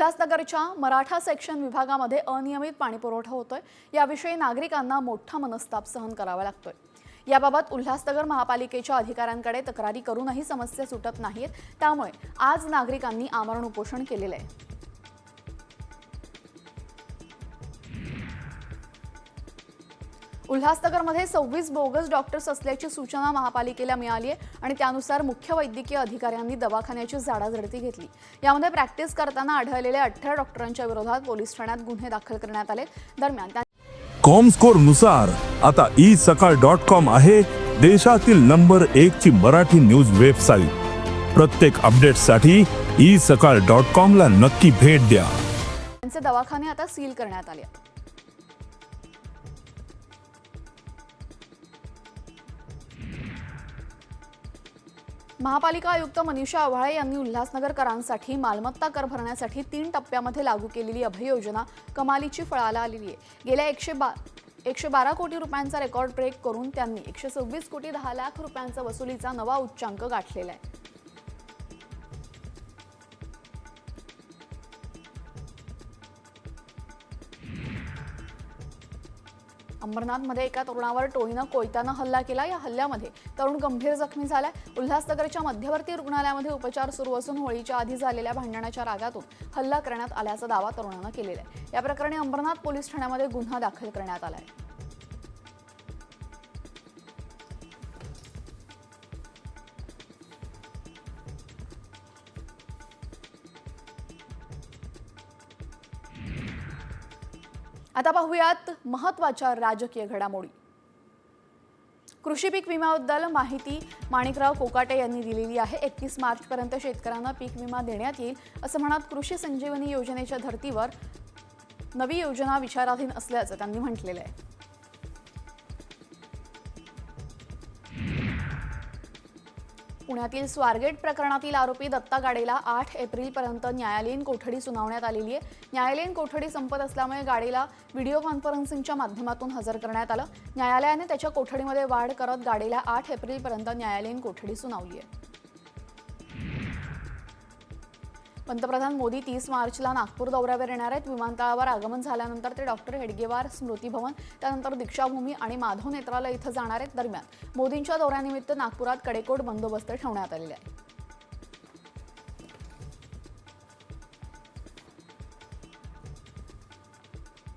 उल्हासनगरच्या मराठा सेक्शन विभागामध्ये अनियमित पाणीपुरवठा होतोय. याविषयी नागरिकांना मोठा मनस्ताप सहन करावा लागतोय. याबाबत उल्हासनगर महापालिकेच्या अधिकाऱ्यांकडे तक्रारी करूनही समस्या सुटत नाहीत त्यामुळे आज नागरिकांनी आमरण उपोषण केलेलं आहे. उल्हासनगरमध्ये सव्वीस बोगस डॉक्टर्स असल्याची सूचना महापालिकेला मिळाली आहे आणि त्यानुसार मुख्य वैद्यकीय अधिकाऱ्यांनी दवाखान्याची झाडाझडती घेतली. यामध्ये प्रॅक्टिस करताना आढळलेल्या अठरा डॉक्टरांच्या विरोधात पोलीस ठाण्यात गुन्हे दाखल करण्यात आले. दरम्यान त्या- कॉमस्कोरनुसार आता ई सकाळ डॉट कॉम आहे देशातील नंबर एक ची मराठी न्यूज वेबसाईट. प्रत्येक अपडेटसाठी ई सकाळ डॉट कॉम ला नक्की भेट द्या. त्यांचे दवाखाने आता सील करण्यात आले महापालिका आयुक्त मनीषा आव्हाळे यांनी उल्हासनगरकरांसाठी मालमत्ता कर भरण्यासाठी तीन टप्प्यामध्ये लागू केलेली अभय योजना कमालीची फळाला आलेली आहे. गेल्या एकशे बा एकशे बारा कोटी रुपयांचा रेकॉर्ड ब्रेक करून त्यांनी एकशे सव्वीस कोटी दहा लाख रुपयांचा वसुलीचा नवा उच्चांक गाठलेला आहे. अंबरनाथमध्ये एका तरुणावर टोळीनं कोयत्यानं हल्ला केला. या हल्ल्यामध्ये तरुण गंभीर जखमी झालाय. उल्हासनगरच्या मध्यवर्ती रुग्णालयामध्ये उपचार सुरू असून होळीच्या आधी झालेल्या भांडणाच्या रागातून हल्ला करण्यात आल्याचा दावा तरुणानं केलेला आहे. या प्रकरणी अंबरनाथ पोलीस ठाण्यामध्ये गुन्हा दाखल करण्यात आलाय. आता पाहूयात महत्त्वाच्या राजकीय घडामोडी. कृषी पीक विम्याबद्दल माहिती माणिकराव कोकाटे यांनी दिलेली आहे. एकतीस मार्चपर्यंत शेतकऱ्यांना पीक विमा देण्यात येईल असं म्हणत कृषी संजीवनी योजनेच्या धर्तीवर नवी योजना विचाराधीन असल्याचं त्यांनी म्हटलेलं आहे. पुण्यातील स्वारगेट प्रकरणातील आरोपी दत्ता गाडेला आठ एप्रिलपर्यंत न्यायालयीन कोठडी सुनावण्यात आलेली आहे. न्यायालयीन कोठडी संपत असल्यामुळे गाडेला व्हिडिओ कॉन्फरन्सिंगच्या माध्यमातून हजर करण्यात आलं. न्यायालयाने त्याच्या कोठडीमध्ये वाढ करत गाडेला आठ एप्रिलपर्यंत न्यायालयीन कोठडी सुनावली आहे. पंतप्रधान मोदी तीस मार्चला नागपूर दौऱ्यावर येणार आहेत. विमानतळावर आगमन झाल्यानंतर ते डॉक्टर हेडगेवार स्मृती भवन त्यानंतर दीक्षाभूमी आणि माधव नेत्रालय इथं जाणार आहेत दरम्यान. मोदींच्या दौऱ्यानिमित्त नागपुरात कडेकोट बंदोबस्त ठेवण्यात आलेला आहे